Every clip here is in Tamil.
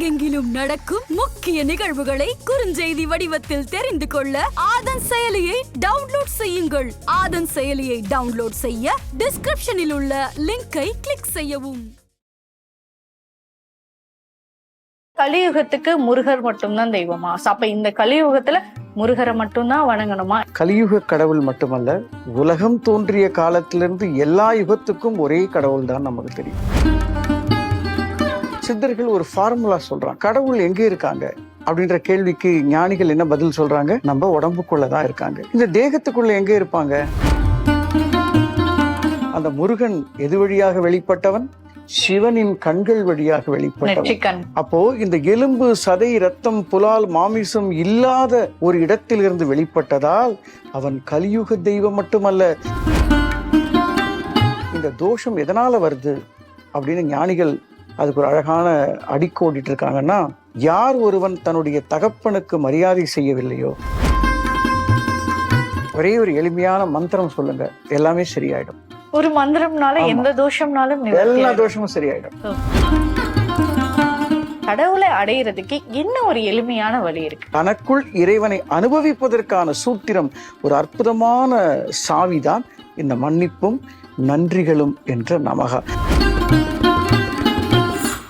உலகெங்கிலும் நடக்கும் முக்கிய நிகழ்வுகளை குறுஞ்செய்தி வடிவத்தில் தெரிந்து கொள்ள ஆதன் செயலியை டவுன்லோட் செய்யுங்கள். ஆதன் செயலியை டவுன்லோட் செய்ய டிஸ்கிரிப்ஷனில் உள்ள லிங்கை கிளிக் செய்யவும். கலியுகத்துக்கு முருகர் மட்டும்தான் தெய்வமா? அப்ப இந்த கலியுகத்துல முருகரை மட்டும்தான் வணங்கணுமா? கலியுக கடவுள் மட்டுமல்ல உலகம் தோன்றிய காலத்திலிருந்து எல்லா யுகத்துக்கும் ஒரே கடவுள் தான் நமக்கு தெரியும். சித்தர்கள் ஒரு ஃபார்முலா சொல்றாங்க. கடவுள் எங்க இருக்காங்க? அப்படின்ற கேள்விக்கு ஞானிகள் என்ன பதில் சொல்றாங்க? நம்ம உடம்புக்குள்ள தான் இருக்காங்க. இந்த தேகத்துக்குள்ள எங்க இருப்பாங்க? அந்த முருகன் எது வழியாக வெளிப்பட்டவன்? சிவனின் கண்கள் வழியாக வெளிப்பட்டவன். அப்போ இந்த எலும்பு சதை ரத்தம் புலால் மாமிசம் இல்லாத ஒரு இடத்திலிருந்து வெளிப்பட்டதால் அவன் கலியுக தெய்வம் மட்டுமல்ல. இந்த தோஷம் எதனால வருது? அப்படின்னு ஞானிகள் அதுக்கு ஒரு அழகான அடிக்கோடிட்டு இருக்காங்கன்னா யார் ஒருவன் தன்னுடைய தகப்பனுக்கு மரியாதை செய்யவில்லையோ? ஒரே ஒரு எளிமையான மந்திரம் சொல்லுங்க எல்லாமே சரியாயிடும். ஒரு மந்திரம்னால. எந்த தோஷம்னாலும் எல்லா. தோஷமும் சரியாயிடும். கடவுளை அடையிறதுக்கு என்ன ஒரு எளிமையான வழி இருக்கு? தனக்குள் இறைவனை அனுபவிப்பதற்கான சூத்திரம் ஒரு அற்புதமான சாவிதான். இந்த மன்னிப்பும் நன்றிகளும் என்ற நமகா.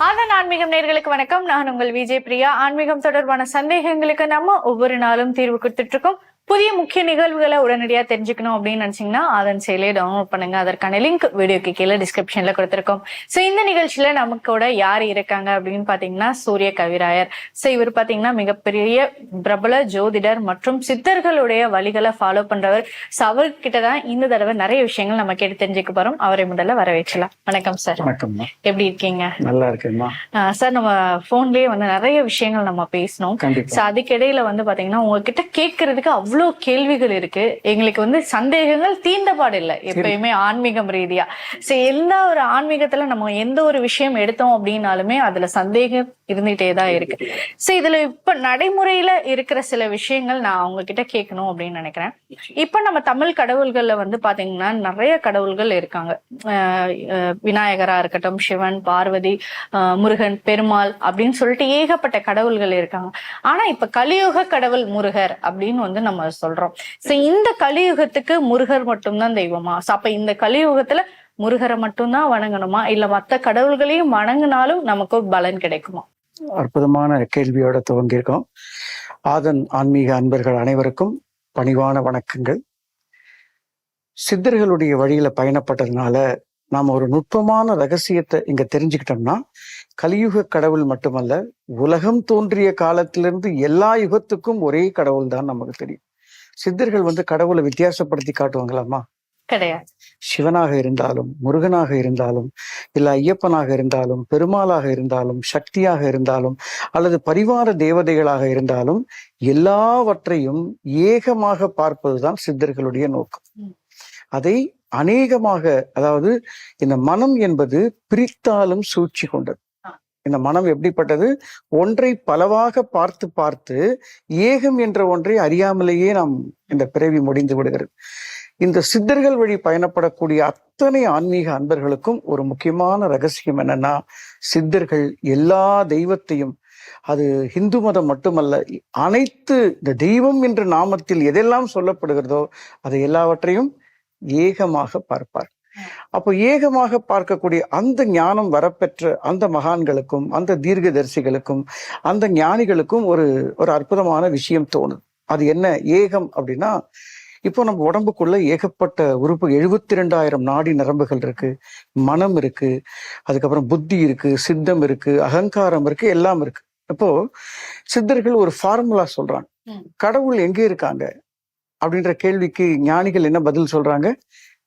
ஆனந்த் ஆன்மீகம் நேர்களுக்கு வணக்கம். நான் உங்கள் விஜய் பிரியா. ஆன்மீகம் தொடர்பான சந்தேகங்களுக்கு நம்ம ஒவ்வொரு நாளும் தீர்வு கொடுத்துட்டு இருக்கோம். புதிய முக்கிய நிகழ்வுகளை உடனடியா தெரிஞ்சுக்கணும் அப்படின்னு நினைச்சீங்கன்னா அதன் செயலியை டவுன்லோட் பண்ணுங்க. அதற்கான லிங்க் வீடியோக்கு கீழே டிஸ்கிரிப்ஷன்ல கொடுத்திருக்கோம். சோ இந்த நிகழ்ச்சியில நமக்கூட யார் இருக்காங்க அப்படின்னு பாத்தீங்கன்னா சூரிய கவிராயர். சோ இவர் பாத்தீங்கன்னா மிகப்பெரிய பிரபல ஜோதிடர் மற்றும் சித்தர்களுடைய வழிகளை ஃபாலோ பண்றவர். சோ அவர்கிட்ட தான் இந்த தடவை நிறைய விஷயங்கள் நம்ம கேட்டு தெரிஞ்சுக்க போறோம். அவரை முதல்ல வரவேற்றலாம் வணக்கம் சார் வணக்கம்மா எப்படி இருக்கீங்க? நல்லா இருக்கேம்மா சார் நம்ம போன்லயே வந்து நிறைய விஷயங்கள் நம்ம பேசணும். So, அதுக்கிடையில வந்து பாத்தீங்கன்னா உங்ககிட்ட கேட்கறதுக்கு அவ்வளவு கேள்விகள் இருக்கு. எங்களுக்கு வந்து சந்தேகங்கள் தீண்டபாடு இல்லை எப்பயுமே ஆன்மீகம் ரீதியா. சரி எல்லா ஒரு ஆன்மீகத்துல நம்ம எந்த ஒரு விஷயம் எடுத்தோம் அப்படின்னாலுமே அதுல சந்தேகம் இருந்துகிட்டே தான் இருக்கு. சோ இதுல இப்ப நடைமுறையில இருக்கிற சில விஷயங்கள் நான் அவங்க கிட்ட கேட்கணும் அப்படின்னு நினைக்கிறேன். இப்ப நம்ம தமிழ் கடவுள்கள்ல வந்து பாத்தீங்கன்னா நிறைய கடவுள்கள் இருக்காங்க. விநாயகரா இருக்கட்டும் சிவன் பார்வதி முருகன் பெருமாள் அப்படின்னு சொல்லிட்டு ஏகப்பட்ட கடவுள்கள் இருக்காங்க. ஆனா இப்ப கலியுக கடவுள் முருகர் அப்படின்னு வந்து நம்ம சொல்றோம். சோ இந்த கலியுகத்துக்கு முருகர் மட்டும்தான் தெய்வமா? So, அப்ப இந்த கலியுகத்துல முருகரை மட்டும்தான் வணங்கணுமா? இல்ல மத்த கடவுள்களையும் வணங்கினாலும் நமக்கு பலன் கிடைக்குமா? அற்புதமான கேள்வியோட துவங்கியிருக்கோம். ஆதன் ஆன்மீக அன்பர்கள் அனைவருக்கும் பணிவான வணக்கங்கள். சித்தர்களுடைய வழியில பயணப்பட்டதுனால நாம ஒரு நுட்பமான ரகசியத்தை இங்க தெரிஞ்சுக்கிட்டோம்னா கலியுக கடவுள் மட்டுமல்ல உலகம் தோன்றிய காலத்திலிருந்து எல்லா யுகத்துக்கும் ஒரே கடவுள் தான் நமக்கு தெரியும். சித்தர்கள் வந்து கடவுளை வித்தியாசப்படுத்தி காட்டுவாங்களாமா கிடையாது சிவனாக இருந்தாலும் முருகனாக இருந்தாலும் இல்ல ஐயப்பனாக இருந்தாலும் பெருமாளாக இருந்தாலும் சக்தியாக இருந்தாலும் அல்லது பரிவார தேவதைகளாக இருந்தாலும் எல்லாவற்றையும் ஏகமாக பார்ப்பதுதான் சித்தர்களுடைய நோக்கம். அதை அநேகமாக அதாவது இந்த மனம் என்பது பிரித்தாலும் சூழ்ச்சி கொண்டது. இந்த மனம் எப்படிப்பட்டது? ஒன்றை பலவாக பார்த்து பார்த்து ஏகம் என்ற ஒன்றை அறியாமலேயே நாம் இந்த பிறவி முடிந்து விடுகிறது. இந்த சித்தர்கள் வழி பயணப்படக்கூடிய அத்தனை ஆன்மீக அன்பர்களுக்கும் ஒரு முக்கியமான ரகசியம் என்னன்னா சித்தர்கள் எல்லா தெய்வத்தையும் அது இந்து மதம் மட்டுமல்ல அனைத்து இந்த தெய்வம் என்ற நாமத்தில் எதெல்லாம் சொல்லப்படுகிறதோ அதை எல்லாவற்றையும் ஏகமாக பார்ப்பார் அப்போ ஏகமாக பார்க்கக்கூடிய அந்த ஞானம் வரப்பெற்ற அந்த மகான்களுக்கும் அந்த தீர்க்கதரிசிகளுக்கும் அந்த ஞானிகளுக்கும் ஒரு ஒரு அற்புதமான விஷயம் தோணுது. அது என்ன? ஏகம் அப்படின்னா இப்போ நம்ம உடம்புக்குள்ள ஏகப்பட்ட உறுப்பு எழுபத்தி ரெண்டாயிரம் நாடி நரம்புகள் இருக்கு மனம் இருக்கு அதுக்கப்புறம் புத்தி இருக்கு சித்தம் இருக்கு அகங்காரம் இருக்கு எல்லாம் இருக்கு. இப்போ சித்தர்கள் ஒரு ஃபார்முலா சொல்றாங்க. கடவுள் எங்க இருக்காங்க? அப்படின்ற கேள்விக்கு ஞானிகள் என்ன பதில் சொல்றாங்க?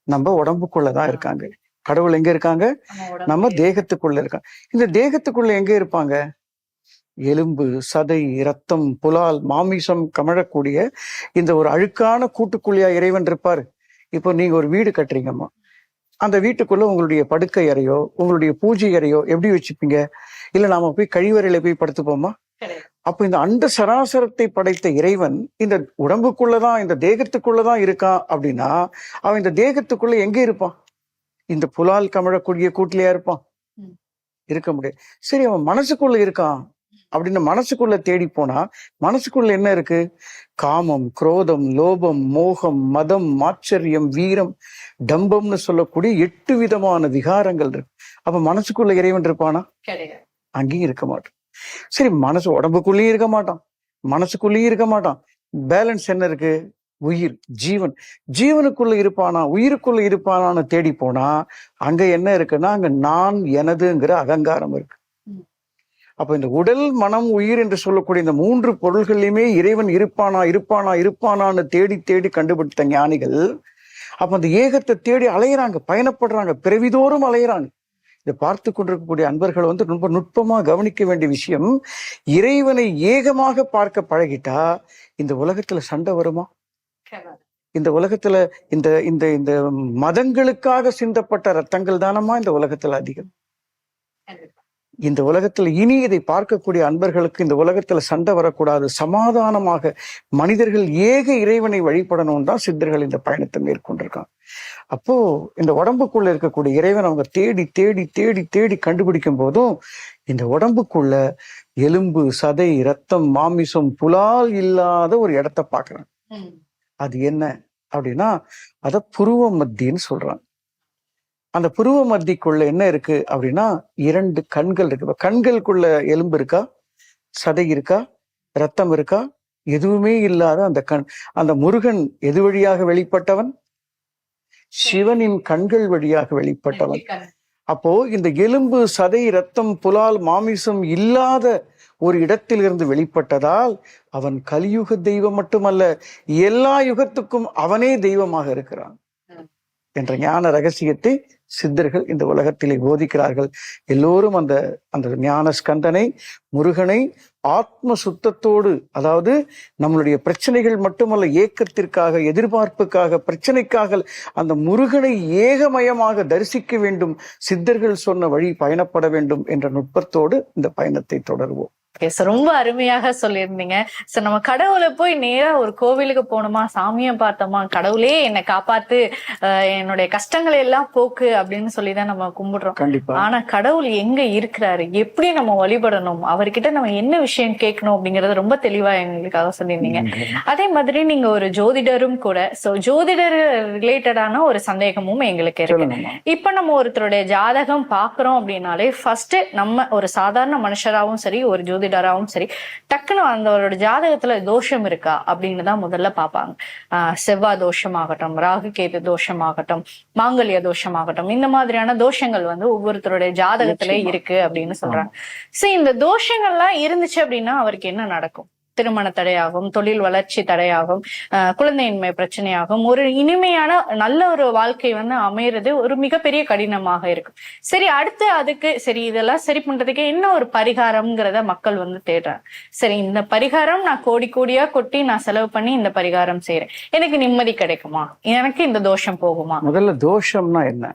நம்ம உடம்புக்குள்ள தான் இருக்காங்க. கடவுள் எங்க இருக்காங்க? நம்ம தேகத்துக்குள்ள இருக்காங்க. இந்த தேகத்துக்குள்ள எங்க இருப்பாங்க? எலும்பு சதை ரத்தம் புலால் மாமிசம் கமழக்கூடிய இந்த ஒரு அழுக்கான கூட்டுக்குழியா இறைவன் இருப்பாரு. இப்போ நீங்க ஒரு வீடு கட்டுறீங்கம்மா. அந்த வீட்டுக்குள்ள உங்களுடைய படுக்கை அறையோ உங்களுடைய பூஜை அறையோ எப்படி வச்சுப்பீங்க? இல்ல நாம போய் கழிவறையில போய் படுத்துப்போமா. அப்ப இந்த அண்ட சராசரத்தை படைத்த இறைவன் இந்த உடம்புக்குள்ளதான் இந்த தேகத்துக்குள்ளதான் இருக்கான் அப்படின்னா அவன் இந்த தேகத்துக்குள்ள எங்க இருப்பான்? இந்த புலால் கமழக்கூடிய கூட்டிலையா இருப்பான். இருக்க முடியாது. சரி அவன் மனசுக்குள்ள இருக்கான் அப்படின்னு மனசுக்குள்ள தேடி போனா மனசுக்குள்ள என்ன இருக்கு? காமம் குரோதம் லோபம் மோகம் மதம் மாச்சரியம் வீரம் டம்பம்னு சொல்லக்கூடிய எட்டு விதமான விகாரங்கள் இருக்கு. அப்ப மனசுக்குள்ள இறைவன் இருப்பானா? அங்கேயும் இருக்க மாட்டான். சரி மனசு உடம்புக்குள்ளேயும் இருக்க மாட்டான். மனசுக்குள்ளேயும் இருக்க மாட்டான். பேலன்ஸ் என்ன இருக்கு? உயிர் ஜீவன். ஜீவனுக்குள்ள இருப்பானா? உயிருக்குள்ள இருப்பானான்னு தேடி போனா அங்க என்ன இருக்குன்னா அங்க நான் எனதுங்கிற அகங்காரம் இருக்கு. அப்ப இந்த உடல் மனம் உயிர் என்று சொல்லக்கூடிய இந்த மூன்று பொருள்கள்லயுமே இறைவன் இருப்பானா இருப்பானா இருப்பானான்னு தேடி தேடி கண்டுபிடித்த ஞானிகள் அப்ப அந்த ஏகத்தை தேடி அலையிறாங்க பயணப்படுறாங்க பிறவிதோறும் அலையிறாங்க. இதை பார்த்து கொண்டிருக்கக்கூடிய அன்பர்கள் வந்து ரொம்ப நுட்பமா கவனிக்க வேண்டிய விஷயம் இறைவனை ஏகமாக பார்க்க பழகிட்டா இந்த உலகத்துல சண்டை வருமா. இந்த உலகத்துல இந்த இந்த இந்த மதங்களுக்காக சிந்தப்பட்ட ரத்தங்கள் தானமா இந்த உலகத்துல அதிகம். இந்த உலகத்துல இனி இதை பார்க்கக்கூடிய அன்பர்களுக்கு இந்த உலகத்துல சண்டை வரக்கூடாது சமாதானமாக மனிதர்கள் ஏக இறைவனை வழிபடணும் தான் சித்தர்கள் இந்த பயணத்தை மேற்கொண்டிருக்காங்க அப்போ இந்த உடம்புக்குள்ள இருக்கக்கூடிய இறைவன் அவங்க தேடி தேடி தேடி தேடி கண்டுபிடிக்கும் போதும் இந்த உடம்புக்குள்ள எலும்பு சதை ரத்தம் மாமிசம் புலால் இல்லாத ஒரு இடத்த பார்க்கறாங்க ம். அது என்ன அப்படின்னா அத புருவ மத்தின்னு சொல்றாங்க அந்த புருவ மத்திக்குள்ள என்ன இருக்கு அப்படின்னா இரண்டு கண்கள் இருக்கு. கண்களுக்குள்ள எலும்பு இருக்கா? சதை இருக்கா? ரத்தம் இருக்கா? எதுவுமே இல்லாத அந்த கண். அந்த முருகன் எது வழியாக வெளிப்பட்டவன்? சிவனின் கண்கள் வழியாக வெளிப்பட்டவன். அப்போ இந்த எலும்பு சதை ரத்தம் புலால் மாமிசம் இல்லாத ஒரு இடத்திலிருந்து வெளிப்பட்டதால் அவன் கலியுக தெய்வம் மட்டுமல்ல எல்லா யுகத்துக்கும் அவனே தெய்வமாக இருக்கிறான். என்ற ஞான ரகசியத்தை சித்தர்கள் இந்த உலகத்திலே போதிக்கிறார்கள். எல்லோரும் அந்த அந்த ஞான ஸ்கந்தனை முருகனை ஆத்ம சுத்தத்தோடு அதாவது நம்மளுடைய பிரச்சனைகள் மட்டுமல்ல ஏக்கத்திற்காக எதிர்பார்ப்புக்காக பிரச்சனைக்காக அந்த முருகனை ஏகமயமாக தரிசிக்க வேண்டும். சித்தர்கள் சொன்ன வழி பயணப்பட வேண்டும் என்ற நுட்பத்தோடு இந்த பயணத்தை தொடருவோம். ஓகே ரொம்ப அருமையாக சொல்லியிருந்தீங்க. சார் நம்ம கடவுளை போய் நேரா ஒரு கோவிலுக்கு போனோமா சாமியை பார்த்தோமா கடவுளே என்னை காப்பாத்து என்னுடைய கஷ்டங்களை எல்லாம் போக்கு அப்படின்னு சொல்லிதான் நம்ம கும்பிடுறோம். கண்டிப்பா. ஆனா கடவுள் எங்க இருக்கிறாரு? எப்படி நம்ம வழிபடணும்? அவர்கிட்ட நம்ம என்ன விஷயம் கேட்கணும் அப்படிங்கறது ரொம்ப தெளிவா எங்களுக்காக சொல்லியிருந்தீங்க. அதே மாதிரி நீங்க ஒரு ஜோதிடரும் கூட சோ ஜோதிடர் ரிலேட்டடான ஒரு சந்தேகமும் எங்களுக்கு இருக்கு. இப்ப நம்ம ஒருத்தருடைய ஜாதகம் பாக்குறோம் அப்படின்னாலே ஃபர்ஸ்ட் நம்ம ஒரு சாதாரண மனுஷராவும் சரி ஒரு ஜோதிடராவும் சரி டக்குன்னு அந்தவரோட ஜாதகத்துல தோஷம் இருக்கா அப்படின்னு தான் முதல்ல பார்ப்பாங்க. செவ்வாய் தோஷமாகட்டும் ராகு கேது தோஷமாகட்டும் மாங்கல்ய தோஷமாகட்டும் இந்த மாதிரியான தோஷங்கள் வந்து ஒவ்வொருத்தருடைய ஜாதகத்துல. இருக்கு அப்படின்னு சொல்றாங்க. சரி இந்த தோஷங்கள்லாம் இருந்துச்சு அப்படின்னா அவருக்கு என்ன நடக்கும்? திருமண தடையாகும் தொழில் வளர்ச்சி தடையாகும் ஆஹ் குழந்தையின்மை பிரச்சனையாகும். ஒரு இனிமையான நல்ல ஒரு வாழ்க்கை வந்து அமையிறது ஒரு மிகப்பெரிய கடினமாக இருக்கும் சரி அடுத்து அதுக்கு சரி இதெல்லாம் சரி பண்றதுக்கு என்ன ஒரு பரிகாரம்ங்கிறத மக்கள் வந்து தேடுறாங்க. சரி இந்த பரிகாரம் நான் கோடி கோடியா கொட்டி நான் செலவு பண்ணி இந்த பரிகாரம் செய்யறேன் எனக்கு நிம்மதி கிடைக்குமா? எனக்கு இந்த தோஷம் போகுமா? முதல்ல தோஷம்னா என்ன?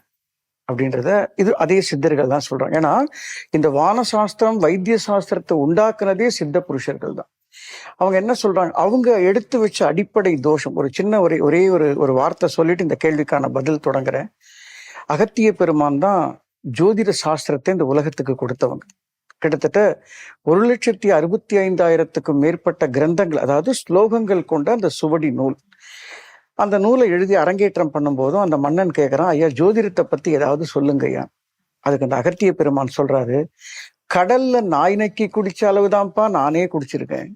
அப்படின்றத இது அதே சித்தர்கள் தான் சொல்றாங்க. ஏன்னா இந்த வான சாஸ்திரம் வைத்திய சாஸ்திரத்தை உண்டாக்குனதே சித்த புருஷர்கள் தான். அவங்க என்ன சொல்றாங்க? அவங்க எடுத்து வச்ச அடிப்படை தோஷம். ஒரு சின்ன ஒரே ஒரே ஒரு ஒரு வார்த்தை சொல்லிட்டு இந்த கேள்விக்கான பதில் தொடங்குறேன். அகத்திய பெருமான் தான் ஜோதிட சாஸ்திரத்தை இந்த உலகத்துக்கு கொடுத்தவங்க. கிட்டத்தட்ட ஒரு லட்சத்தி அறுபத்தி ஐந்தாயிரத்துக்கும் மேற்பட்ட கிரந்தங்கள் அதாவது ஸ்லோகங்கள் கொண்ட அந்த சுவடி நூல். அந்த நூலை எழுதி அரங்கேற்றம் பண்ணும்போதும் அந்த மன்னன் கேட்கறான் ஐயா ஜோதிடத்தை பத்தி ஏதாவது சொல்லுங்க ஐயா. அதுக்கு அந்த அகத்திய பெருமான் சொல்றாரு கடல்ல நாய் நக்கி குடிச்ச அளவுதான்ப்பா நானே குடிச்சிருக்கேன்.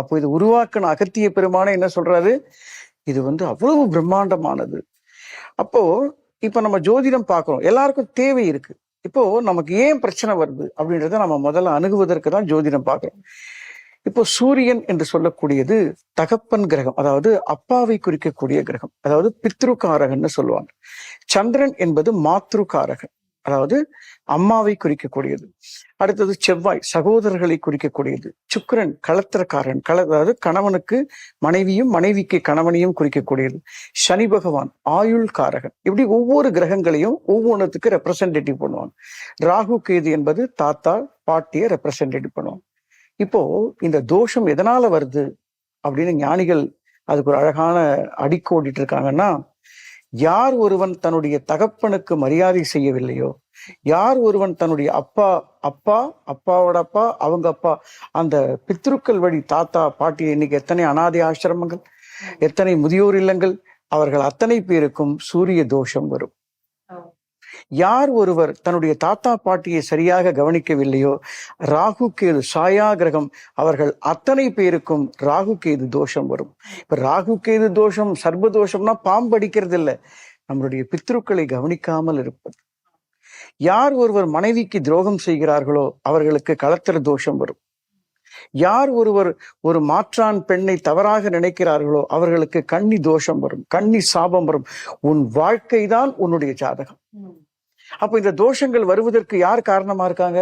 அப்போ இது உருவாக்கின அகத்திய பெருமானே என்ன சொல்றாரு? இது வந்து அவ்வளவு பிரம்மாண்டமானது. அப்போ இப்ப நம்ம ஜோதிடம் பார்க்கிறோம். எல்லாருக்கும் தேவை இருக்கு. இப்போ நமக்கு ஏன் பிரச்சனை வருது அப்படின்றத நம்ம முதல்ல அணுகுவதற்கு தான் ஜோதிடம் பார்க்கிறோம். இப்போ சூரியன் என்று சொல்லக்கூடியது தகப்பன் கிரகம் அதாவது அப்பாவை குறிக்கக்கூடிய கிரகம் அதாவது பித்ருகாரகன்னு சொல்லுவாங்க. சந்திரன் என்பது மாத்ருக்காரகன் அதாவது அம்மாவை குறிக்கக்கூடியது. அடுத்தது செவ்வாய் சகோதரர்களை குறிக்கக்கூடியது. சுக்கரன் களத்திரக்காரன் கள அதாவது கணவனுக்கு மனைவியும் மனைவிக்கு கணவனையும் குறிக்கக்கூடியது. சனி பகவான் ஆயுள் காரகன். இப்படி ஒவ்வொரு கிரகங்களையும் ஒவ்வொன்றத்துக்கு ரெப்ரசன்டேட்டிவ் பண்ணுவாங்க. ராகு கேது என்பது தாத்தா பாட்டியை ரெப்ரசன்டேட்டிவ் பண்ணுவாங்க. இப்போ இந்த தோஷம் எதனால வருது? அப்படின்னு ஞானிகள் அதுக்கு ஒரு அழகான அடிக்கோடிட்டு இருக்காங்கன்னா யார் ஒருவன் தன்னுடைய தகப்பனுக்கு மரியாதை செய்யவில்லையோ யார் ஒருவன் தன்னுடைய அப்பா அப்பா அப்பாவோட அப்பா அவங்க அப்பா அந்த பித்ருக்கள் வழி தாத்தா பாட்டி இன்னைக்கு எத்தனை அனாதை ஆசிரமங்கள் எத்தனை முதியோர் இல்லங்கள் அவர்கள் அத்தனை பேருக்கும் சூரிய தோஷம் வரும். யார் ஒருவர் தன்னுடைய தாத்தா பாட்டியை சரியாக கவனிக்கவில்லையோ ராகு கேது சாயா கிரகம் அவர்கள் அத்தனை பேருக்கும் ராகு கேது தோஷம் வரும். இப்ப ராகு கேது தோஷம் சர்ப தோஷம்னா பாம்பு அடிக்கிறது இல்ல நம்மளுடைய பித்ருக்களை கவனிக்காமல் இருப்பது. யார் ஒருவர் மனைவிக்கு துரோகம் செய்கிறார்களோ அவர்களுக்கு களத்திர தோஷம் வரும். யார் ஒருவர் ஒரு மாற்றான் பெண்ணை தவறாக நினைக்கிறார்களோ அவர்களுக்கு கன்னி தோஷம் வரும் கன்னி சாபம் வரும். உன் வாழ்க்கை தான் உன்னுடைய ஜாதகம். அப்ப இந்த தோஷங்கள் வருவதற்கு யார் காரணமா இருக்காங்க?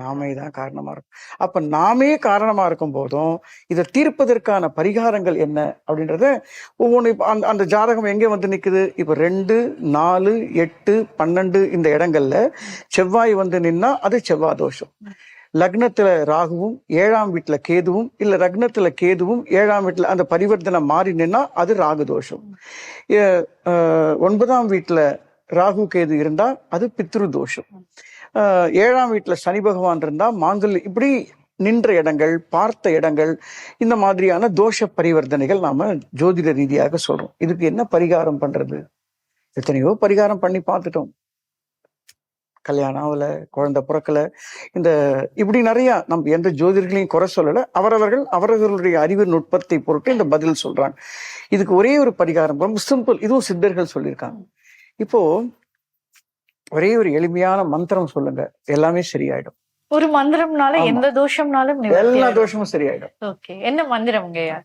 நாமே தான் காரணமா இருக்கும் அப்ப நாமே காரணமா இருக்கும் போதும் இதை தீர்ப்பதற்கான பரிகாரங்கள் என்ன அப்படின்றத ஒவ்வொன்று அந்த அந்த ஜாதகம் எங்க வந்து நிக்குது? இப்ப ரெண்டு நாலு எட்டு பன்னெண்டு இந்த இடங்கள்ல செவ்வாய் வந்து நின்னா அது செவ்வாய் தோஷம். லக்னத்துல ராகுவும் ஏழாம் வீட்டுல கேதுவும் இல்ல லக்னத்துல கேதுவும் ஏழாம் வீட்டுல அந்த பரிவர்த்தனை மாறி நின்னா அது ராகு தோஷம். ஒன்பதாம் வீட்டுல ராகு கேது இருந்தா அது பித்ரு தோஷம். ஏழாம் வீட்டுல சனி பகவான் இருந்தா மாங்கல் இப்படி நின்ற இடங்கள் பார்த்த இடங்கள் இந்த மாதிரியான தோஷ பரிவர்த்தனைகள் நாம ஜோதிட ரீதியாக சொல்றோம். இதுக்கு என்ன பரிகாரம் பண்றது? எத்தனையோ பரிகாரம் பண்ணி பார்த்துட்டோம். கல்யாணம் ஆகல குழந்தை பிறக்கல இந்த இப்படி நிறைய நம்ம எந்த ஜோதிடர்களையும் குறை சொல்லல. அவரவர்கள் அவரவர்களுடைய அறிவு நுட்பத்தை பொறுத்து இந்த பதில் சொல்றாங்க. இதுக்கு ஒரே ஒரு பரிகாரம் ரொம்ப சிம்பிள் இதுவும் சித்தர்கள் சொல்லியிருக்காங்க. இப்போ ஒரே ஒரு எளிமையான மந்திரம் சொல்லுங்க. எல்லாமே சரியாயிடும். ஒரு மந்திரம்னால. எந்த தோஷம்னாலும் எல்லா தோஷமும் சரியாயிடும். ஓகே. என்ன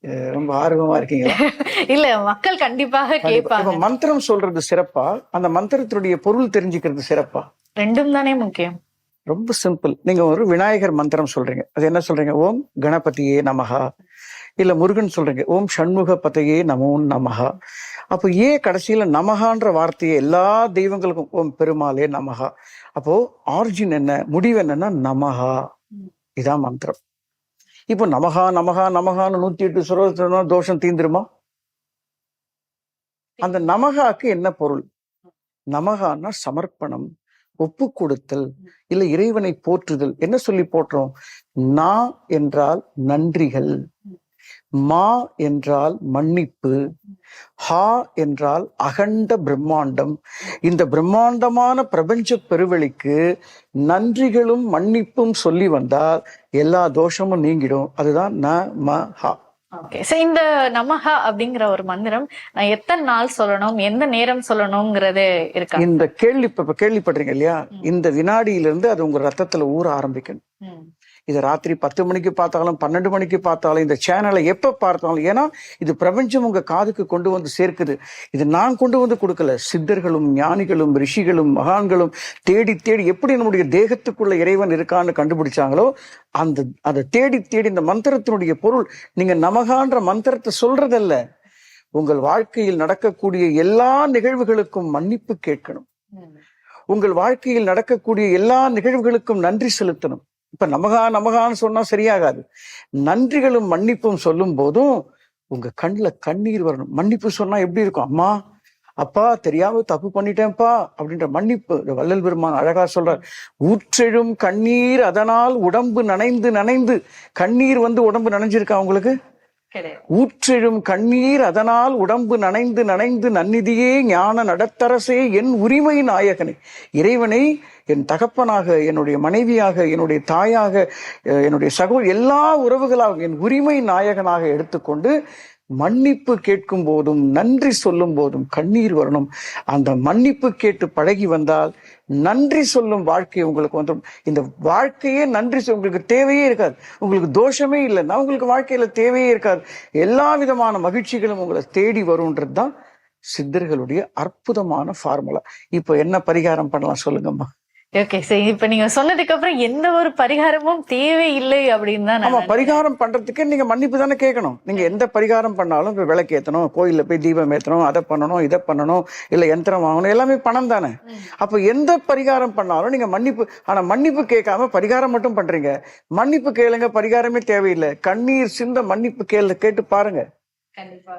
இது ரொம்ப ஆர்வமா இருக்கீங்களா? இல்ல மக்கள் கண்டிப்பாக கண்டிப்பா. கேட்பாங்க. மந்திரம் சொல்றது சிறப்பா? அந்த மந்திரத்தினுடைய பொருள் தெரிஞ்சுக்கிறது சிறப்பா? ரெண்டும் தானே முக்கியம். ரொம்ப சிம்பிள். நீங்க ஒரு விநாயகர் மந்திரம் சொல்றீங்க. அது என்ன சொல்றீங்க? ஓம் கணபதியே நமஹா. இல்ல முருகன் சொல்றீங்க. ஓம் சண்முக பதையே நமோ நமஹா. அப்போ ஏன் கடைசியில் நமகான்ற வார்த்தையை எல்லா தெய்வங்களுக்கும் பெருமாளே நமகா அப்போ ஆர்ஜின் என்ன? முடிவு என்னன்னா நமகா இதான் மந்திரம். இப்போ நமகா நமகா நமகான்னு நூத்தி எட்டு சுரோசனா தோஷம் தீந்துருமா? அந்த நமகாக்கு என்ன பொருள்? நமகான்னா சமர்ப்பணம் ஒப்பு கொடுத்தல் இல்ல இறைவனை போற்றுதல். என்ன சொல்லி போற்றோம்? நா என்றால் நன்றிகள். மா என்றால் மன்னிப்பு ஹா என்றால் அகண்ட பிரம்மாண்டம். இந்த பிரம்மாண்டமான பிரபஞ்ச பெருவெளிக்கு நன்றிகளும் மன்னிப்பும் சொல்லி வந்தால் எல்லா தோஷமும் நீங்கிடும். அதுதான் ந ம ஹா. ஓகே சோ இந்த நமஹா அப்படிங்கிற ஒரு மந்திரம் நான் எத்தனை நாள் சொல்லணும் எந்த நேரம் சொல்லணும்ங்கிறது இருக்கா? இந்த கேள்வி இப்ப கேள்விப்படுறீங்க இல்லையா? இந்த வினாடியிலிருந்து அது உங்க ரத்தத்துல ஊற ஆரம்பிக்கணும். இது ராத்திரி பத்து மணிக்கு பார்த்தாலும் பன்னெண்டு மணிக்கு பார்த்தாலும் இந்த சேனலை எப்ப பார்த்தாலும் ஏன்னா இது பிரபஞ்சம் உங்க காதுக்கு கொண்டு வந்து சேர்க்குது. இது நான் கொண்டு வந்து கொடுக்கல. சித்தர்களும் ஞானிகளும் ரிஷிகளும் மகான்களும் தேடி தேடி எப்படி நம்முடைய தேகத்துக்குள்ள இறைவன் இருக்கான்னு கண்டுபிடிச்சாங்களோ அந்த அதை தேடி தேடி இந்த மந்திரத்தினுடைய பொருள் நீங்க நமகான்ற மந்திரத்தை சொல்றதல்ல. உங்கள் வாழ்க்கையில் நடக்கக்கூடிய எல்லா நிகழ்வுகளுக்கும் மன்னிப்பு கேட்கணும். உங்கள் வாழ்க்கையில் நடக்கக்கூடிய எல்லா நிகழ்வுகளுக்கும் நன்றி செலுத்தணும். இப்ப நமகா நமகான்னு சொன்னா சரியாகாது. நன்றிகளும் மன்னிப்பும் சொல்லும் போதும் உங்க கண்ணுல கண்ணீர் வரணும். மன்னிப்பு சொன்னா எப்படி இருக்கும்? அம்மா அப்பா தெரியாம தப்பு பண்ணிட்டேன்ப்பா அப்படின்ற மன்னிப்பு. வள்ளல் பெருமான் அழகா சொல்றார். ஊற்றெழும் கண்ணீர் அதனால் உடம்பு நனைந்து நனைந்து. கண்ணீர் வந்து உடம்பு நனைஞ்சிருக்கா உங்களுக்கு? ஊற்றெழும் கண்ணீர் அதனால் உடம்பு நனைந்து நனைந்து. நன்னிதியே ஞான நடத்தரசே என் உரிமை நாயகனே. இறைவனை என் தகப்பனாக என்னுடைய மனைவியாக என்னுடைய தாயாக அஹ், என்னுடைய சகோ எல்லா உறவுகளாக என் உரிமை நாயகனாக எடுத்துக்கொண்டு மன்னிப்பு கேட்கும் போதும் நன்றி சொல்லும் போதும் கண்ணீர் வரணும். அந்த மன்னிப்பு கேட்டு பழகி வந்தால் நன்றி சொல்லும் வாழ்க்கை உங்களுக்கு வந்துடும். இந்த வாழ்க்கையே நன்றி உங்களுக்கு தேவையே இருக்காது. உங்களுக்கு தோஷமே இல்லைன்னா உங்களுக்கு வாழ்க்கையில தேவையே இருக்காது. எல்லா விதமான மகிழ்ச்சிகளும் உங்களை தேடி வரும்ன்றது தான் சித்தர்களுடைய அற்புதமான ஃபார்முலா இப்போ என்ன பரிகாரம் பண்ணலாம் சொல்லுங்கம்மா. ஓகே சரி இப்ப நீங்க சொன்னதுக்கு அப்புறம் எந்த ஒரு பரிகாரமும் தேவையில்லை அப்படின்னு தான் ஆமா பரிகாரம் பண்றதுக்கு நீங்க மன்னிப்பு தானே கேட்கணும். நீங்க எந்த பரிகாரம் பண்ணாலும் இப்ப விளக்கு ஏத்தணும் கோயில்ல போய் தீபம் ஏத்தணும் அதை பண்ணணும் இதை பண்ணணும் இல்ல யந்திரம் வாங்கணும் எல்லாமே பணம் தானே. அப்ப எந்த பரிகாரம் பண்ணாலும் நீங்க மன்னிப்பு ஆனா மன்னிப்பு கேட்காம பரிகாரம் மட்டும் பண்றீங்க. மன்னிப்பு கேளுங்க பரிகாரமே தேவையில்லை. கண்ணீர் சிந்த மன்னிப்பு கேளு கேட்டு பாருங்க.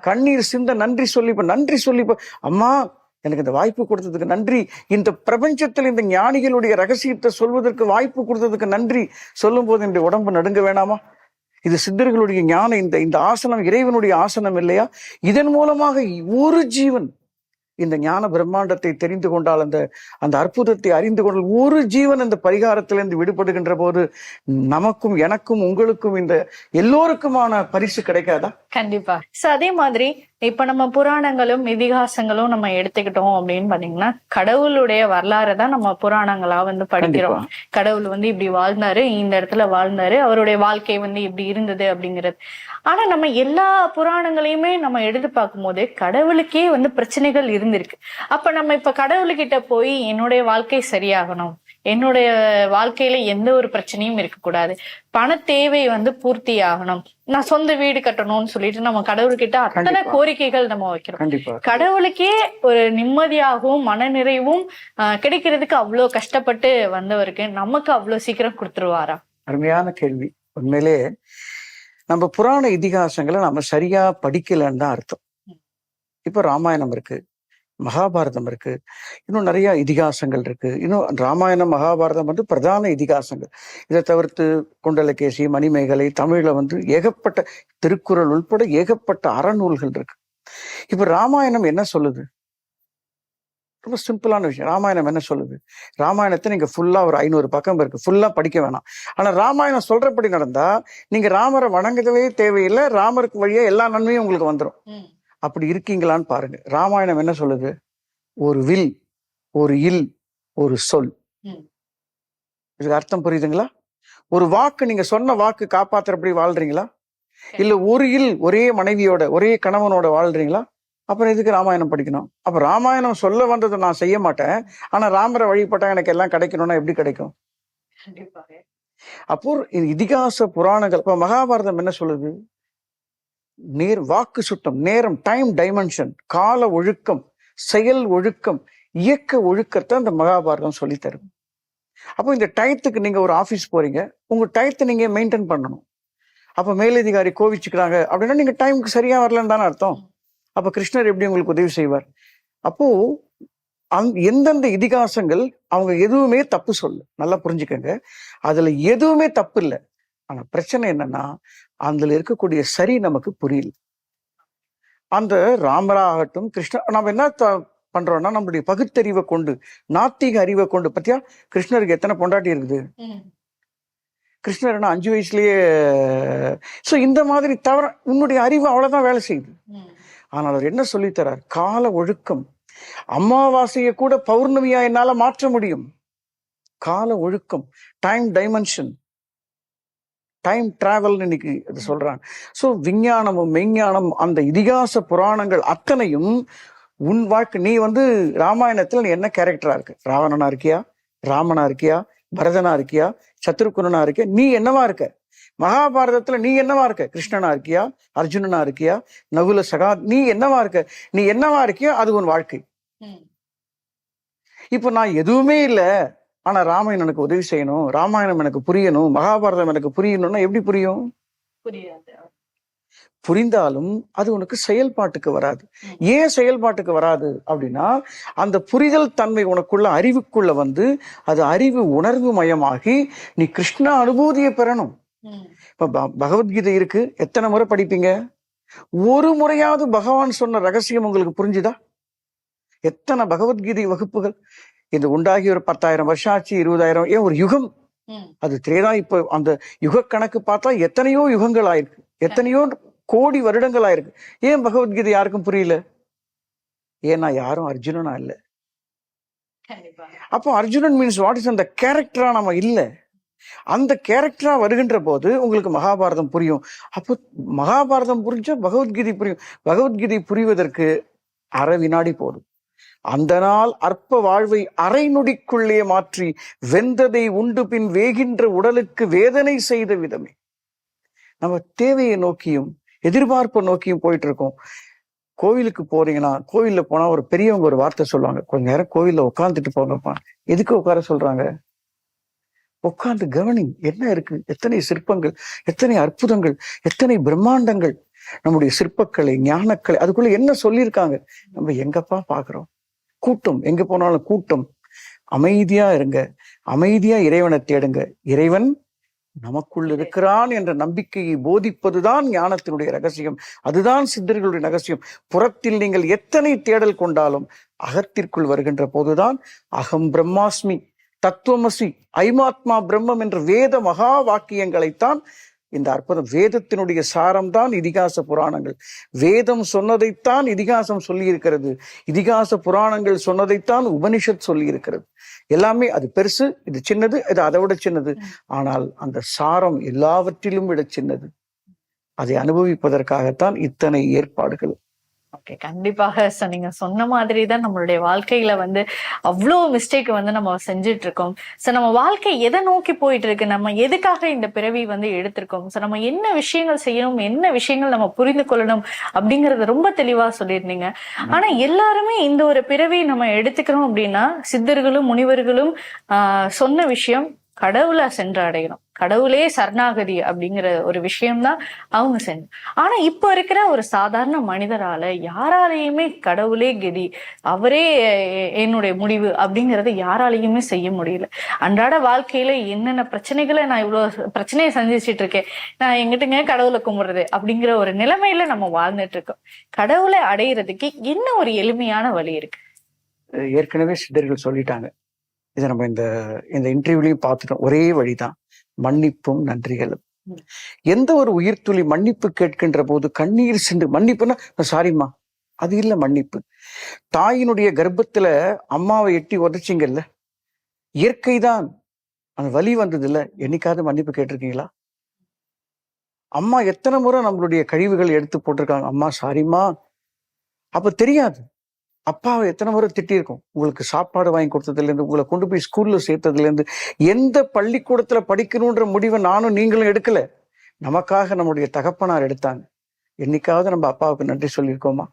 கண்ணீர் சிந்த நன்றி சொல்லி நன்றி சொல்லி அம்மா எனக்கு இந்த வாய்ப்பு கொடுத்ததுக்கு நன்றி. இந்த பிரபஞ்சத்தில் இந்த ஞானிகளுடைய ரகசியத்தை சொல்வதற்கு வாய்ப்பு கொடுத்ததுக்கு நன்றி. சொல்லும் போது என்னுடைய உடம்பு நடுங்க வேணாமா? இது சித்தர்களுடைய ஞானம். இந்த இந்த ஆசனம் இறைவனுடைய ஆசனம் இல்லையா? இதன் மூலமாக ஒரு ஜீவன் இந்த ஞான பிரம்மாண்டத்தை தெரிந்து கொண்டால் அந்த அந்த அற்புதத்தை அறிந்து கொண்டால் ஒரு ஜீவன் அந்த பரிகாரத்திலிருந்து விடுபடுகின்ற போது நமக்கும் எனக்கும் உங்களுக்கும் இந்த எல்லோருக்குமான பரிசு கிடைக்காதா? கண்டிப்பா. அதே மாதிரி இப்ப நம்ம புராணங்களும் இதிகாசங்களும் நம்ம எடுத்துக்கிட்டோம் அப்படின்னு பாத்தீங்கன்னா கடவுளுடைய வரலாறை தான் நம்ம புராணங்களா வந்து படிக்கிறோம். கடவுள் வந்து இப்படி வாழ்ந்தாரு இந்த இடத்துல வாழ்ந்தாரு அவருடைய வாழ்க்கை வந்து இப்படி இருந்தது அப்படிங்கிறது. ஆனா நம்ம எல்லா புராணங்களையுமே நம்ம எடுத்து பார்க்கும்போது கடவுளுக்கே வந்து பிரச்சனைகள் இருந்திருக்கு. அப்ப நம்ம இப்ப கடவுள்கிட்ட போய் என்னுடைய வாழ்க்கை சரியாகணும். என்னுடைய வாழ்க்கையில எந்த ஒரு பிரச்சனையும் இருக்கக்கூடாது. பண தேவை வந்து பூர்த்தி ஆகணும் நான் சொந்த வீடு கட்டணும்னு சொல்லிட்டு நம்ம கடவுள்கிட்ட அத்தனை. கோரிக்கைகள் நம்ம வைக்கிறோம். கடவுளுக்கே ஒரு நிம்மதியாகவும் மனநிறைவும் ஆஹ், கிடைக்கிறதுக்கு அவ்வளோ கஷ்டப்பட்டு வந்தவருக்கு நமக்கு அவ்வளோ சீக்கிரம் கொடுத்துருவாரா? அருமையான கேள்வி. உண்மையிலே நம்ம புராண இதிகாசங்களை நம்ம சரியா படிக்கலன்னு தான் அர்த்தம். இப்ப ராமாயணம் இருக்கு. மகாபாரதம் இருக்கு. இன்னும் நிறைய இதிகாசங்கள் இருக்கு. இன்னும் ராமாயணம் மகாபாரதம் வந்து பிரதான இதிகாசங்கள். இதை தவிர்த்து குண்டலகேசி மணிமேகலை தமிழ்ல வந்து ஏகப்பட்ட திருக்குறள் உள்பட ஏகப்பட்ட அறநூல்கள் இருக்கு. இப்ப ராமாயணம் என்ன சொல்லுது? ரொம்ப சிம்பிளான விஷயம். ராமாயணம் என்ன சொல்லுது? ராமாயணத்தை நீங்க ஃபுல்லா ஒரு ஐநூறு பக்கம் இருக்கு. ஃபுல்லா படிக்க வேணாம். ஆனா ராமாயணம் சொல்றபடி நடந்தா நீங்க ராமரை வணங்கவே தேவையில்லை. ராமருக்கு வழியா எல்லா நன்மையும் உங்களுக்கு வந்துடும் அப்படி இருக்கீங்களான்னு பாருங்க. ராமாயணம் என்ன சொல்லுது? ஒரு வில் ஒரு இல் ஒரு சொல். இதுக்கு அர்த்தம் புரியுதுங்களா? ஒரு வாக்கு நீங்க சொன்ன வாக்கு காப்பாத்துறபடி வாழ்றீங்களா? இல்ல ஒரு இல் ஒரே மனைவியோட ஒரே கணவனோட வாழ்றீங்களா? அப்புறம் எதுக்கு ராமாயணம் படிக்கணும்? அப்ப ராமாயணம் சொல்ல வந்ததை நான் செய்ய மாட்டேன். ஆனா ராமரை வழிபட்டா எனக்கு எல்லாம் கிடைக்கணும்னா எப்படி கிடைக்கும்? அப்போ இது இதிகாச புராணங்கள் இப்ப மகாபாரதம் என்ன சொல்லுது? நேர் வாக்கு சுட்டம் நேரம் டைம் டைமென்ஷன் கால ஒழுக்கம் செயல் ஒழுக்கம் இயக்க ஒழுக்கத்தை அந்த மகாபாரதம் சொல்லி தரும். அப்போ இந்த டயத்துக்கு நீங்க ஒரு ஆபீஸ் போறீங்க உங்க டயத்தை நீங்க மெயின்டைன் பண்ணணும். அப்ப மேலதிகாரி கோவிச்சுக்கிறாங்க அப்படின்னா நீங்க டைமுக்கு சரியா வரலன்னு தானே அர்த்தம். அப்போ கிருஷ்ணர் எப்படி உங்களுக்கு உதவி செய்வார்? அப்போ அந் எந்தெந்த இதிகாசங்கள் அவங்க எதுவுமே தப்பு சொல்லு நல்லா புரிஞ்சுக்கங்க. அதுல எதுவுமே தப்பு இல்லை. ஆனா பிரச்சனை என்னன்னா அதுல இருக்கக்கூடிய சரி நமக்கு புரியல. அந்த ராமராகட்டும் கிருஷ்ண நம்ம என்ன பண்றோம்னா நம்மளுடைய பகுத்தறிவை கொண்டு நாத்திக அறிவை கொண்டு பத்தியா? கிருஷ்ணருக்கு எத்தனை பொண்டாட்டி இருக்குது? கிருஷ்ணர் என்ன அஞ்சு வயசுலயே சோ இந்த மாதிரி தவிர உன்னுடைய அறிவு அவ்வளவுதான் வேலை செய்யுது. ஆனால் அவர் என்ன சொல்லித் தரார்? கால ஒழுக்கம். அமாவாசையை கூட பௌர்ணமியா என்னால மாற்ற முடியும். கால ஒழுக்கம். டைம் டைமென்ஷன் டைம் டிராவல் இன்னைக்கு இது சொல்றாங்க. சோ விஞ்ஞானமும் மெய்ஞானம் அந்த இதிகாச புராணங்கள் அத்தனையும் உன் வாழ்க்கை நீ வந்து ராமாயணத்துல நீ என்ன கேரக்டரா இருக்கு? ராவணனா இருக்கியா? ராமனா இருக்கியா? பரதனா இருக்கியா? சத்ருகுணனா இருக்கியா? நீ என்னவா இருக்க? மகாபாரதத்துல நீ என்னவா இருக்க? கிருஷ்ணனா இருக்கியா? அர்ஜுனனா இருக்கியா? நகுல சகா நீ என்னவா இருக்க? நீ என்னவா இருக்கியோ அது உன் வாழ்க்கை. இப்போ நான் எதுவுமே இல்ல. ஆனா ராமாயணம் எனக்கு உதவி செய்யணும் ராமாயணம் எனக்கு புரியணும் மகாபாரதம் எனக்கு புரியணும்னா எப்படி புரியும்? புரியாது. புரிந்தாலும் அது உனக்கு செயல்பாட்டுக்கு வராது. ஏன் செயல்பாட்டுக்கு வராது அப்படின்னா அந்த புரிதல் தன்மை உனக்குள்ள அறிவுக்குள்ள வந்து அது அறிவு உணர்வு மயமாகி நீ கிருஷ்ண அனுபூதியை பெறணும். இப்ப பகவத்கீதை இருக்கு. எத்தனை முறை படிப்பீங்க? ஒரு முறையாவது பகவான் சொன்ன ரகசியம் உங்களுக்கு புரிஞ்சுதா? எத்தனை பகவத்கீதை வகுப்புகள்? இது உண்டாகி ஒரு பத்தாயிரம் வருஷம் ஆச்சு இருபதாயிரம் ஏன் ஒரு யுகம்? அது திரேதா இப்ப அந்த யுக கணக்கு பார்த்தா எத்தனையோ யுகங்கள் ஆயிருக்கு எத்தனையோ கோடி வருடங்கள் ஆயிருக்கு ஏன் பகவத்கீதை யாருக்கும் புரியல? ஏன்னா யாரும் அர்ஜுனனா இல்ல. அப்போ அர்ஜுனன் மீன்ஸ் வாட் இஸ் அந்த கேரக்டரா நம்ம இல்ல. அந்த கேரக்டரா வருகின்ற போது உங்களுக்கு மகாபாரதம் புரியும். அப்போ மகாபாரதம் புரிஞ்சா பகவத்கீதை புரியும். பகவத்கீதை புரிவதற்கு அரை வினாடி போதும். அந்த நாள் அற்ப வாழ்வை அரை நொடிக்குள்ளே மாற்றி வெந்ததை உண்டு பின் வேகின்ற உடலுக்கு வேதனை செய்த விதமே. நம்ம தேவையை நோக்கியும் எதிர்பார்ப்பை நோக்கியும் போயிட்டு இருக்கோம் கோவிலுக்கு போறீங்கன்னா கோவில்ல போனா ஒரு பெரியவங்க ஒரு வார்த்தை சொல்லுவாங்க. கொஞ்ச நேரம் கோவில்ல உட்காந்துட்டு போங்கப்பா. எதுக்கு உட்கார சொல்றாங்க? உட்கார்ந்து கவனி என்ன இருக்கு? எத்தனை சிற்பங்கள் எத்தனை அற்புதங்கள் எத்தனை பிரம்மாண்டங்கள். நம்முடைய சிற்பக்கலை ஞானக்கலை அதுக்குள்ள என்ன சொல்லியிருக்காங்க? நம்ம எங்கப்பா பாக்குறோம்? கூட்டம். எங்க போனாலும் கூட்டம். அமைதியா இருங்க. அமைதியா இறைவனை தேடுங்க. இறைவன் நமக்குள் இருக்கிறான் என்ற நம்பிக்கையை போதிப்பதுதான் ஞானத்தினுடைய ரகசியம். அதுதான் சித்தர்களுடைய ரகசியம். புறத்தில் நீங்கள் எத்தனை தேடல் கொண்டாலும் அகத்திற்குள் வருகின்ற போதுதான் அகம் பிரம்மாஸ்மி தத்துவமசி ஐமாத்மா பிரம்மம் என்ற வேத மகா வாக்கியங்களைத்தான் இந்த அற்புதம். வேதத்தினுடைய சாரம்தான் இதிகாச புராணங்கள். வேதம் சொன்னதைத்தான் இதிகாசம் சொல்லியிருக்கிறது. இதிகாச புராணங்கள் சொன்னதைத்தான் உபனிஷத் சொல்லியிருக்கிறது. எல்லாமே அது பெருசு இது சின்னது இது அதை விட சின்னது. ஆனால் அந்த சாரம் எல்லாவற்றிலும் விட சின்னது. அதை அனுபவிப்பதற்காகத்தான் இத்தனை ஏற்பாடுகள். ஓகே கண்டிப்பாக சார். நீங்க சொன்ன மாதிரி தான் நம்மளுடைய வாழ்க்கையில வந்து அவ்வளோ மிஸ்டேக் வந்து நம்ம செஞ்சுட்டு இருக்கோம் ஸோ நம்ம வாழ்க்கை எதை நோக்கி போயிட்டு இருக்கு நம்ம எதுக்காக இந்த பிறவி வந்து எடுத்திருக்கோம்? ஸோ நம்ம என்ன விஷயங்கள் செய்யணும்? என்ன விஷயங்கள் நம்ம புரிந்து கொள்ளணும்? அப்படிங்கறத ரொம்ப தெளிவா சொல்லியிருந்தீங்க. ஆனா எல்லாருமே இந்த ஒரு பிறவி நம்ம எடுத்துக்கிறோம் அப்படின்னா சித்தர்களும் முனிவர்களும் ஆஹ் சொன்ன விஷயம் கடவுளை சென்று அடையணும். கடவுளே சரணாகதி அப்படிங்கிற ஒரு விஷயம்தான் அவங்க செஞ்சு. ஆனா இப்ப இருக்கிற ஒரு சாதாரண மனிதரால யாராலையுமே கடவுளே கதி அவரே என்னுடைய முடிவு அப்படிங்கறத யாராலையுமே செய்ய முடியல. அன்றாட வாழ்க்கையில என்னென்ன பிரச்சனைகளை நான் இவ்வளவு பிரச்சனையை சந்திச்சிட்டு இருக்கேன் நான் எங்கிட்டங்க கடவுளை கும்பிடுறது அப்படிங்கிற ஒரு நிலைமையில நம்ம வாழ்ந்துட்டு இருக்கோம். கடவுளை அடையிறதுக்கு என்ன ஒரு எளிமையான வழி இருக்கு? ஏற்கனவே சித்தர்கள் சொல்லிட்டாங்க. இதை நம்ம இந்த இந்த இன்டர்வியூலையும் பார்த்துட்டோம். ஒரே வழிதான். மன்னிப்பும் நன்றிகளும். எந்த ஒரு உயிர்த்துளி மன்னிப்பு கேட்கின்ற போது கண்ணீர் சிந்து மன்னிப்புன்னா சாரிம்மா அது இல்ல மன்னிப்பு. தாயினுடைய கர்ப்பத்துல அம்மாவை எட்டி உதச்சிங்கல்ல? இயற்கைதான். அந்த வலி வந்தது இல்ல என்னைக்காவது மன்னிப்பு கேட்டிருக்கீங்களா? அம்மா எத்தனை முறை நம்மளுடைய கழிவுகள் எடுத்து போட்டிருக்காங்க. அம்மா சாரிம்மா. அப்ப தெரியாது. அப்பாவை எத்தனை முறை திட்டியிருக்கோம்? உங்களுக்கு சாப்பாடு வாங்கி கொடுத்ததுலேருந்து உங்களை கொண்டு போய் ஸ்கூல்ல சேர்த்ததுல இருந்து எந்த பள்ளிக்கூடத்துல படிக்கணுன்ற முடிவை நானும் நீங்களும் எடுக்கல. நமக்காக நம்முடைய தகப்பனார் எடுத்தாங்க. என்னைக்காவது நம்ம அப்பாவுக்கு நன்றி சொல்லியிருக்கோமா?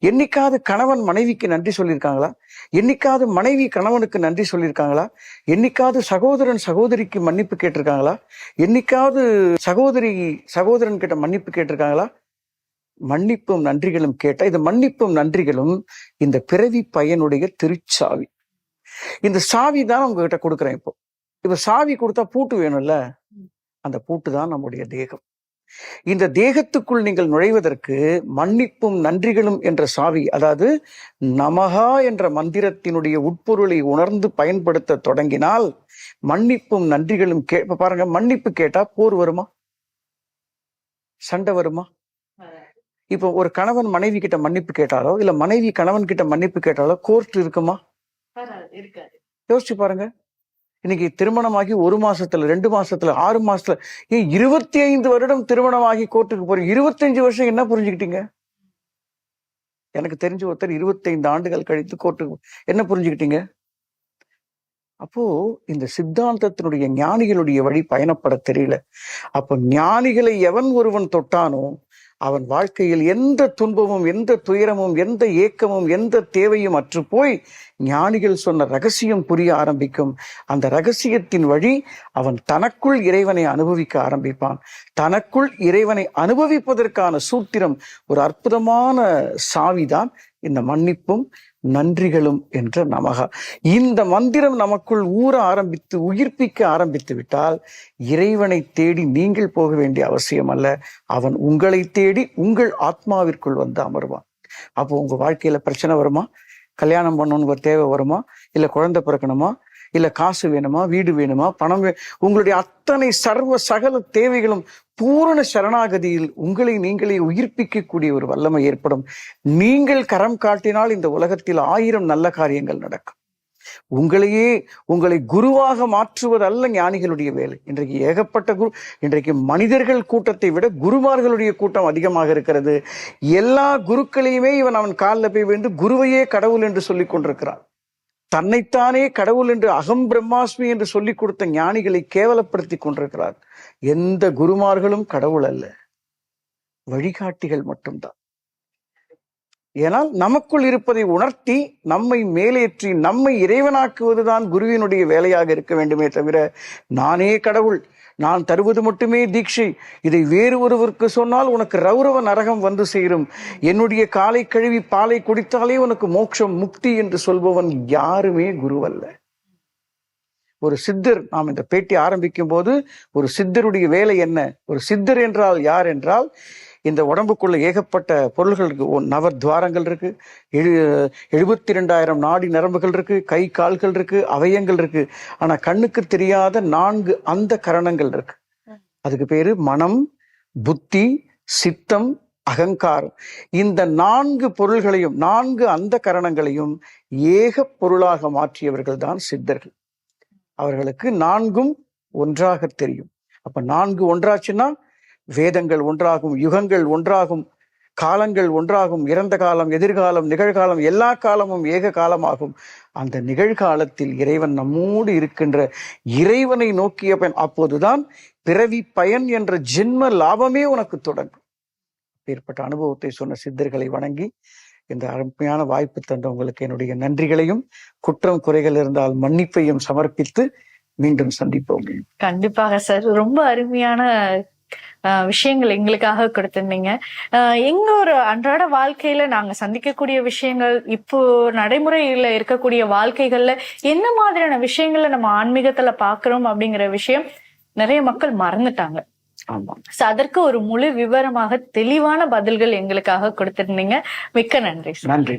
என்னைக்காவது கணவன் மனைவிக்கு நன்றி சொல்லியிருக்காங்களா? என்னைக்காவது மனைவி கணவனுக்கு நன்றி சொல்லியிருக்காங்களா? என்னைக்காவது சகோதரன் சகோதரிக்கு மன்னிப்பு கேட்டிருக்காங்களா? என்னைக்காவது சகோதரி சகோதரன் கிட்ட மன்னிப்பு கேட்டிருக்காங்களா? மன்னிப்பும் நன்றிகளும் கேட்டா இந்த மன்னிப்பும் நன்றிகளும் இந்த பிறவி பயனுடைய திருச்சாவி. இந்த சாவி தான் உங்ககிட்ட கொடுக்குறேன் இப்போ. இப்ப சாவி கொடுத்தா பூட்டு வேணும்ல? அந்த பூட்டு தான் நம்முடைய தேகம். இந்த தேகத்துக்குள் நீங்கள் நுழைவதற்கு மன்னிப்பும் நன்றிகளும் என்ற சாவி அதாவது நமகா என்ற மந்திரத்தினுடைய உட்பொருளை உணர்ந்து பயன்படுத்த தொடங்கினால் மன்னிப்பும் நன்றிகளும் கே பாருங்க மன்னிப்பு கேட்டா போர் வருமா? சண்டை வருமா? இப்போ ஒரு கணவன் மனைவி கிட்ட மன்னிப்பு கேட்டாலோ இல்ல மனைவி கணவன் கிட்ட மன்னிப்பு கேட்டாலோ கோர்ட் இருக்குமா? யோசிச்சு பாருங்க. இன்னைக்கு திருமணமாகி ஒரு மாசத்துல ரெண்டு மாசத்துல ஆறு மாசத்துல ஏன் இருபத்தி ஐந்து வருடம் திருமணமாகி கோர்ட்டுக்கு போறீங்க? இருபத்தஞ்சு வருஷம் என்ன புரிஞ்சுக்கிட்டீங்க? எனக்கு தெரிஞ்ச ஒருத்தர் இருபத்தைந்து ஆண்டுகள் கழித்து கோர்ட்டுக்கு என்ன புரிஞ்சுக்கிட்டீங்க? அப்போ இந்த சித்தாந்தத்தினுடைய ஞானிகளுடைய வழி பயணப்பட தெரியல. அப்போ ஞானிகளை எவன் ஒருவன் தொட்டானோ அவன் வாழ்க்கையில் எந்த துன்பமும் எந்த துயரமும் எந்த ஏக்கமும் எந்த தேவையும் அற்று போய் ஞானிகள் சொன்ன ரகசியம் புரிய ஆரம்பிக்கும். அந்த ரகசியத்தின் வழி அவன் தனக்குள் இறைவனை அனுபவிக்க ஆரம்பிப்பான். தனக்குள் இறைவனை அனுபவிப்பதற்கான சூத்திரம் ஒரு அற்புதமான சாவிதான். இந்த மன்னிப்பும் நன்றிகளும் என்ற நமகா. இந்த மந்திரம் நமக்குள் ஊற ஆரம்பித்து உயிர்ப்பிக்க ஆரம்பித்து விட்டால் இறைவனை தேடி நீங்கள் போக வேண்டிய அவசியம் அல்ல. அவன் உங்களை தேடி உங்கள் ஆத்மாவிற்குள் வந்து அமருவான். அப்போ உங்க வாழ்க்கையில பிரச்சனை வருமா? கல்யாணம் பண்ணணும்னு தேவை வருமா? இல்ல குழந்தை பிறக்கணுமா? இல்ல காசு வேணுமா வீடு வேணுமா பணம் வே உங்களுடைய அத்தனை சர்வ சகல தேவைகளும் பூரண சரணாகதியில் உங்களை நீங்களே உயிர்ப்பிக்கக்கூடிய ஒரு வல்லமை ஏற்படும். நீங்கள் கரம் காட்டினால் இந்த உலகத்தில் ஆயிரம் நல்ல காரியங்கள் நடக்கும். உங்களையே உங்களை குருவாக மாற்றுவதல்ல ஞானிகளுடைய வேலை. இன்றைக்கு ஏகப்பட்ட குரு இன்றைக்கு மனிதர்கள் கூட்டத்தை விட குருமார்களுடைய கூட்டம் அதிகமாக இருக்கிறது. எல்லா குருக்களையுமே இவன் அவன் காலில் போய் விழுந்து குருவையே கடவுள் என்று சொல்லிக் கொண்டிருக்கிறான். தன்னைத்தானே கடவுள் என்று அகம் பிரம்மாஸ்மி என்று சொல்லிக் கொடுத்த ஞானிகளை கேவலப்படுத்தி கொண்டிருக்கிறார். எந்த குருமார்களும் கடவுள் அல்ல. வழிகாட்டிகள் மட்டும்தான். ஏனால் நமக்குள் இருப்பதை உணர்த்தி நம்மை மேலேற்றி நம்மை இறைவனாக்குவதுதான் குருவினுடைய வேலையாக இருக்க வேண்டுமே தவிர நானே கடவுள் நான் தருவது மட்டுமே தீட்சை. இதை வேறு ஒருவருக்கு சொன்னால் உனக்கு ரௌரவ நரகம் வந்து சேரும். என்னுடைய காலை கழுவி பாலை குடித்தாலே உனக்கு மோட்சம் முக்தி என்று சொல்பவன் யாருமே குருவல்ல. ஒரு சித்தர் நாம் இந்த பேட்டி ஆரம்பிக்கும் போது ஒரு சித்தருடைய வேலை என்ன? ஒரு சித்தர் என்றால் யார் என்றால் இந்த உடம்புக்குள்ள ஏகப்பட்ட பொருள்கள் இருக்கு. நவர் துவாரங்கள் இருக்கு. எழு எழுபத்தி ரெண்டாயிரம் நாடி நரம்புகள் இருக்கு. கை கால்கள் இருக்கு. அவயங்கள் இருக்கு. ஆனா கண்ணுக்கு தெரியாத நான்கு அந்த கரணங்கள் இருக்கு. அதுக்கு பேரு மனம் புத்தி சித்தம் அகங்காரம். இந்த நான்கு பொருள்களையும் நான்கு அந்த கரணங்களையும் ஏக பொருளாக மாற்றியவர்கள் தான் சித்தர்கள். அவர்களுக்கு நான்கும் ஒன்றாக தெரியும். அப்ப நான்கு ஒன்றாச்சுன்னா வேதங்கள் ஒன்றாகும் யுகங்கள் ஒன்றாகும் காலங்கள் ஒன்றாகும் இறந்த காலம் எதிர்காலம் நிகழ்காலம் எல்லா காலமும் ஏக காலமாகும். அந்த நிகழ்காலத்தில் இறைவன் நம்மோடு இருக்கின்ற இறைவனை நோக்கிய பயன் அப்போதுதான் பிறவி பயன் என்ற ஜென்ம லாபமே உனக்கு தொடங்கும். ஏற்பட்ட அனுபவத்தை சொன்ன சித்தர்களை வணங்கி இந்த அருமையான வாய்ப்பு தந்த உங்களுக்கு என்னுடைய நன்றிகளையும் குற்றம் குறைகள் இருந்தால் மன்னிப்பையும் சமர்ப்பித்து மீண்டும் சந்திப்போம். கண்டிப்பாக சார். ரொம்ப அருமையான விஷயங்கள் எங்களுக்காக கொடுத்திருந்தீங்க. எங்க ஒரு அன்றாட வாழ்க்கையில நாங்க சந்திக்கக்கூடிய விஷயங்கள் இப்போ நடைமுறையில இருக்கக்கூடிய வாழ்க்கைகள்ல என்ன மாதிரியான விஷயங்களை நம்ம ஆன்மீகத்துல பாக்குறோம் அப்படிங்கிற விஷயம் நிறைய மக்கள் மறந்துட்டாங்க. அதற்கு ஒரு முழு விவரமாக தெளிவான பதில்கள் எங்களுக்காக கொடுத்திருந்தீங்க. மிக்க நன்றி நன்றி.